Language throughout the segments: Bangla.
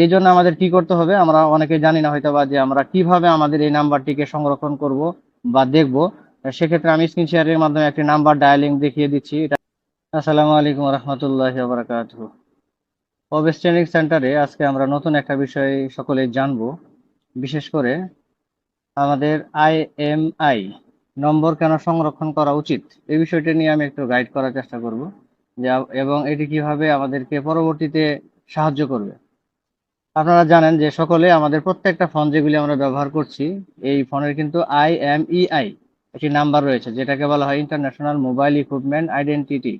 এই জন্য আমাদের কি করতে হবে? আমরা অনেকে জানি না হয়তো বা যে আমরা কীভাবে আমাদের এই নাম্বারটিকে সংরক্ষণ করব বা দেখব। সেক্ষেত্রে আমি স্ক্রিন শেয়ারের মাধ্যমে একটি নাম্বার ডায়ালিং দেখিয়ে দিচ্ছি। এটা আসসালামু আলাইকুম রহমতুল্লাহ ওয়েস্ট ট্রেনিং সেন্টারে আজকে আমরা নতুন একটা বিষয় সকলে জানব। বিশেষ করে আমাদের আইএমআই নম্বর কেন সংরক্ষণ করা উচিত? এই বিষয়টি নিয়ে আমি একটু গাইড করার চেষ্টা করব। যে এবং এটি কীভাবে আমাদেরকে পরবর্তীতে সাহায্য করবে। আপনারা জানেন যে সকলে আমাদের প্রত্যেকটা ফোন যেগুলি আমরা ব্যবহার করছি, এই ফোনের কিন্তু আইএমইআই একটি নাম্বার রয়েছে, যেটাকে বলা হয় ইন্টারন্যাশনাল মোবাইল ইকুইপমেন্ট আইডেন্টিটি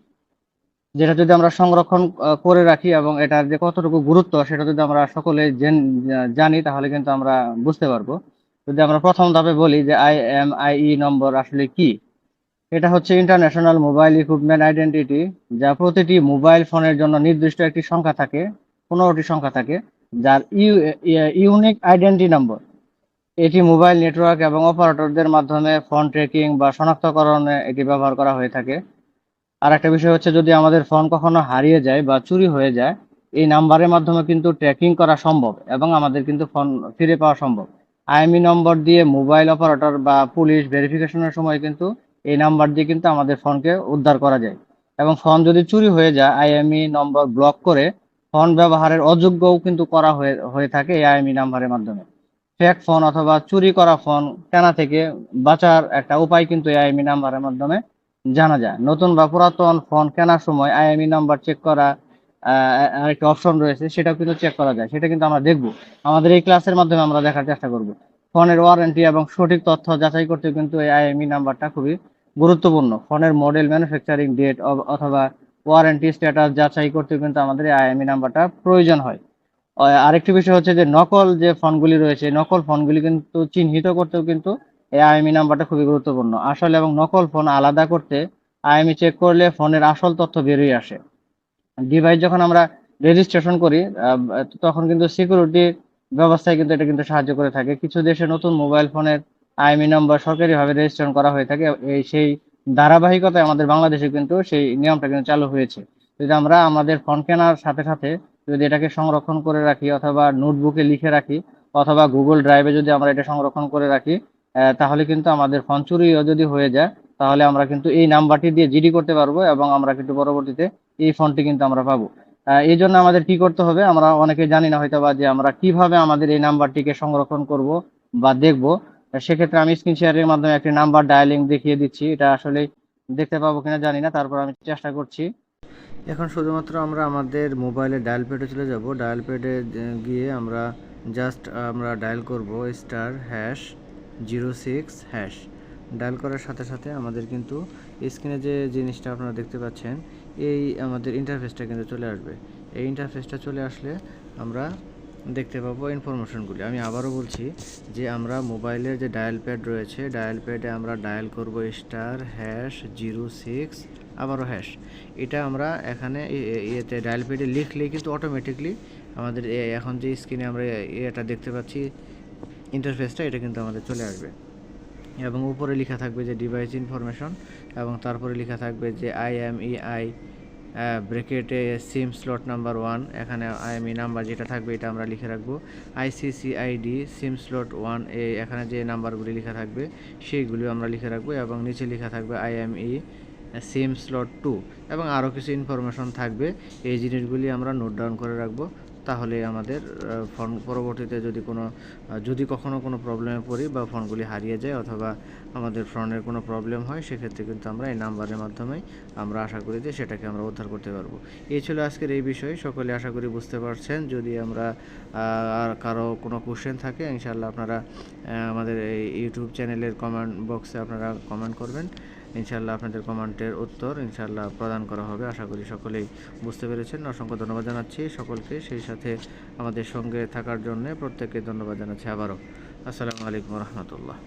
যেটা যদি আমরা সংরক্ষণ করে রাখি এবং এটার যে কতটুকু গুরুত্ব সেটা যদি আমরা সকলে জেন- তাহলে কিন্তু আমরা বুঝতে পারব। যদি আমরা প্রথম ধাপে বলি যে আইএমআইই নম্বর আসলে কি, এটা হচ্ছে ইন্টারন্যাশনাল মোবাইল ইকুইপমেন্ট আইডেন্টিটি যা প্রতিটি মোবাইল ফোনের জন্য নির্দিষ্ট একটি সংখ্যা থাকে, পনেরোটি সংখ্যা থাকে। যার ইউনিক আইডেন্টি নম্বর। এটি মোবাইল নেটওয়ার্ক এবং অপারেটরদের মাধ্যমে ফোন ট্রেকিং বা শনাক্তকরণে এটি ব্যবহার করা হয়ে থাকে। আর একটা বিষয় হচ্ছে, যদি আমাদের ফোন কখনো হারিয়ে যায় বা চুরি হয়ে যায়, এই নাম্বারের মাধ্যমে কিন্তু ট্র্যাকিং করা সম্ভব এবং আমাদের কিন্তু ফোন ফিরে পাওয়া সম্ভব। আইএমই নম্বর দিয়ে মোবাইল অপারেটর বা পুলিশ ভেরিফিকেশনের সময় কিন্তু এই নাম্বার দিয়ে কিন্তু আমাদের ফোনকে উদ্ধার করা যায়। এবং ফোন যদি চুরি হয়ে যায়, আইএমই নম্বর ব্লক করে ফোন ব্যবহারের অযোগ্যও কিন্তু করা হয়ে হয়ে থাকে এই আইএমই নাম্বারের মাধ্যমে। ফেক ফোন অথবা চুরি করা ফোন কেনা থেকে বাঁচার একটা উপায় কিন্তু এই আইএমই নাম্বারের মাধ্যমে জানা যায়। নতুন বা পুরাতন ফোন কেনার সময় আইএমই নাম্বার চেক করা আরেকটা অপশন রয়েছে, সেটাও কিন্তু চেক করা যায়। সেটা কিন্তু আমরা দেখব। আমাদের এই ক্লাসের মাধ্যমে আমরা দেখার চেষ্টা করব। ফোনের ওয়ারেন্টি এবং সঠিক তথ্য যাচাই করতে কিন্তু এই আইএমই নাম্বারটা খুবই গুরুত্বপূর্ণ। ফোনের মডেল ম্যানুফ্যাকচারিং ডেট অথবা ওয়ারেন্টি স্ট্যাটাস যাচাই করতে কিন্তু আমাদের আইএমই নাম্বারটা প্রয়োজন হয়। আরেকটি বিষয় হচ্ছে যে নকল যে ফোনগুলি রয়েছে, নকল ফোনগুলি কিন্তু চিহ্নিত করতেও কিন্তু এই আইএমই নাম্বারটা খুবই গুরুত্বপূর্ণ। আসল এবং নকল ফোন আলাদা করতে আইএমই চেক করলে ফোনের আসল তথ্য বেরিয়ে আসে। ডিভাইস যখন আমরা রেজিস্ট্রেশন করি তখন কিন্তু সিকিউরিটি ব্যবস্থায় কিন্তু এটা কিন্তু সাহায্য করে থাকে। কিছু দেশে নতুন মোবাইল ফোনের আইএমই নম্বর সরকারিভাবে রেজিস্ট্রেশন করা হয়ে থাকে, এই সেই ধারাবাহিকতায় আমাদের বাংলাদেশে কিন্তু সেই নিয়মটা কিন্তু চালু হয়েছে। যদি আমরা আমাদের ফোন কেনার সাথে সাথে যদি এটাকে সংরক্ষণ করে রাখি অথবা নোটবুকে লিখে রাখি অথবা গুগল ড্রাইভে যদি আমরা এটা সংরক্ষণ করে রাখি তাহলে কিন্তু আমাদের ফোন চুরিও যদি হয়ে যায়, তাহলে আমরা কিন্তু এই নাম্বারটি দিয়ে জিডি করতে পারব এবং আমরা কিন্তু পরবর্তীতে এই ফোনটি কিন্তু আমরা পাবো। এই জন্য আমাদের কি করতে হবে, আমরা অনেকে জানি না হয়তো বা যে আমরা কীভাবে আমাদের এই নাম্বারটিকে সংরক্ষণ করব বা দেখব। সেক্ষেত্রে আমি স্ক্রিন শেয়ারের মাধ্যমে একটি নাম্বার ডায়ালিং দেখিয়ে দিচ্ছি। এটা আসলে দেখতে পাবো কিনা জানি না, তারপর আমি চেষ্টা করছি। এখন শুধুমাত্র আমরা আমাদের মোবাইলে ডায়াল প্যাডে চলে যাব। ডায়াল প্যাডে গিয়ে আমরা জাস্ট আমরা ডায়াল করব star hash zero six hash dial করার সাথে সাথে আমাদের কিন্তু স্ক্রিনে যে জিনিসটা আপনারা দেখতে পাচ্ছেন, এই আমাদের ইন্টারফেসটা কিন্তু চলে আসবে। এই ইন্টারফেসটা চলে আসলে আমরা দেখতে পাবো ইনফরমেশনগুলি আমি আবারও বলছি যে আমরা মোবাইলের যে ডায়াল প্যাড রয়েছে ডায়াল প্যাডে আমরা ডায়াল করব স্টার হ্যাশ জিরো সিক্স আবারও হ্যাশ এটা আমরা এখানে ইয়েতে ডায়াল প্যাডে লিখলেই কিন্তু অটোমেটিকলি আমাদের এখন যে স্ক্রিনে আমরা এটা দেখতে পাচ্ছি ইন্টারফেসটা এটা কিন্তু আমাদের চলে আসবে। এবং উপরে লেখা থাকবে যে ডিভাইস ইনফরমেশন এবং তারপরে লেখা থাকবে যে আইএমইআই ব্রেকেটে সিম স্লট নাম্বার ওয়ান এখানে আইএমই নাম্বার যেটা থাকবে এটা আমরা লিখে রাখব। আইসিসিআইডি সিম স্লট ওয়ান এ এখানে যে নাম্বারগুলি লেখা থাকবে, সেইগুলিও আমরা লিখে রাখব এবং নিচে লেখা থাকবে আইএমই সিম স্লট টু এবং আরও কিছু ইনফরমেশন থাকবে। এই জিনিসগুলি আমরা নোট ডাউন করে রাখব। তাহলে আমাদের ফোন পরবর্তীতে যদি কোনো যদি কখনো কোনো প্রবলেমে পড়ি বা ফোনগুলি হারিয়ে যায় অথবা আমাদের ফোনের কোনো প্রবলেম হয়, সেক্ষেত্রে কিন্তু আমরা এই নাম্বারের মাধ্যমেই আমরা আশা করি যে সেটাকে আমরা উদ্ধার করতে পারব। এই ছিল আজকের এই বিষয়ে। সকলে আশা করি বুঝতে পারছেন। যদি আমরা আর কারও কোনো কোশ্চেন থাকে ইনশাল্লাহ আপনারা আমাদের এই ইউটিউব চ্যানেলের কমেন্ট বক্সে আপনারা কমেন্ট করবেন। ইনশাল্লাহ আপনাদের কমেন্টের উত্তর ইনশাল্লাহ প্রদান করা হবে, আশা করি সকলেই বুঝতে পেরেছেন। অসংখ্য ধন্যবাদ জানাচ্ছি সকলকে সেই সাথে আমাদের সঙ্গে থাকার জন্য। প্রত্যেককে ধন্যবাদ জানাচ্ছি আবারও। আসসালামু আলাইকুম রহমতুল্লাহ।